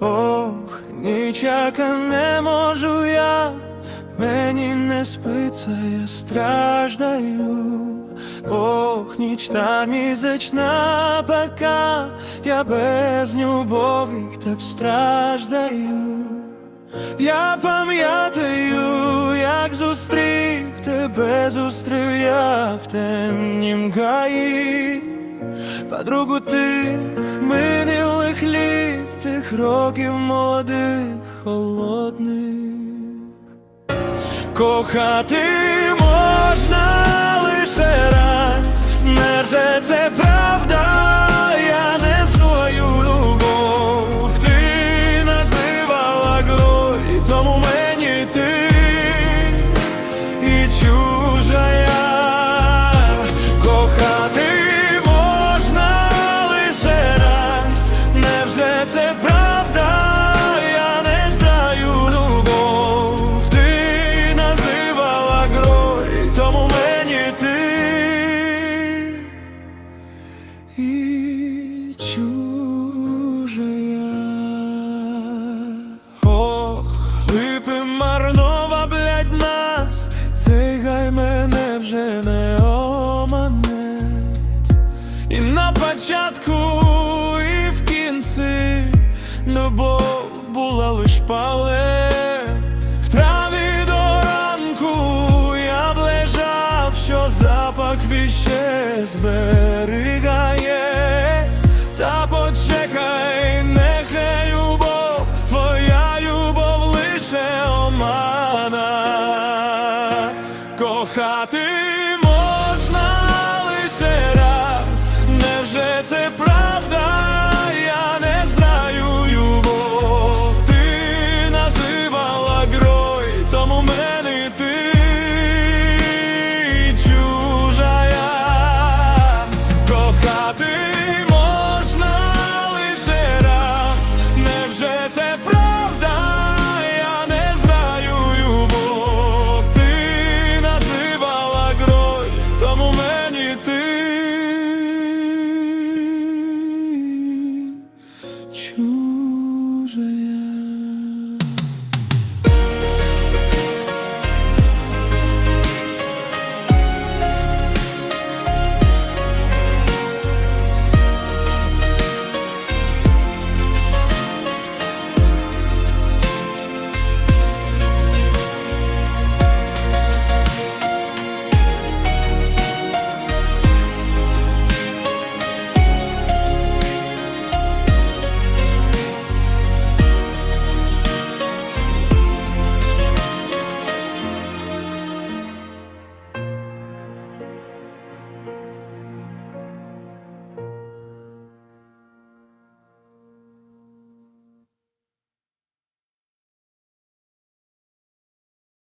Ох, нічака не можу я, мені не спиться, я страждаю. Ох, ніч та місячна пека, я без любові так страждаю. Я пам'ятаю, як зустрів тебе, зустрів я в темнім гаї, подругу тих минулих літ, тих років молодих, холодних. Кохати можна і чужая. Ох, марнова, блядь, нас, цей гай мене вже не оманить. І на початку, і в кінці любов була лиш що запах віще. Кохати можна лише раз, невже це правда?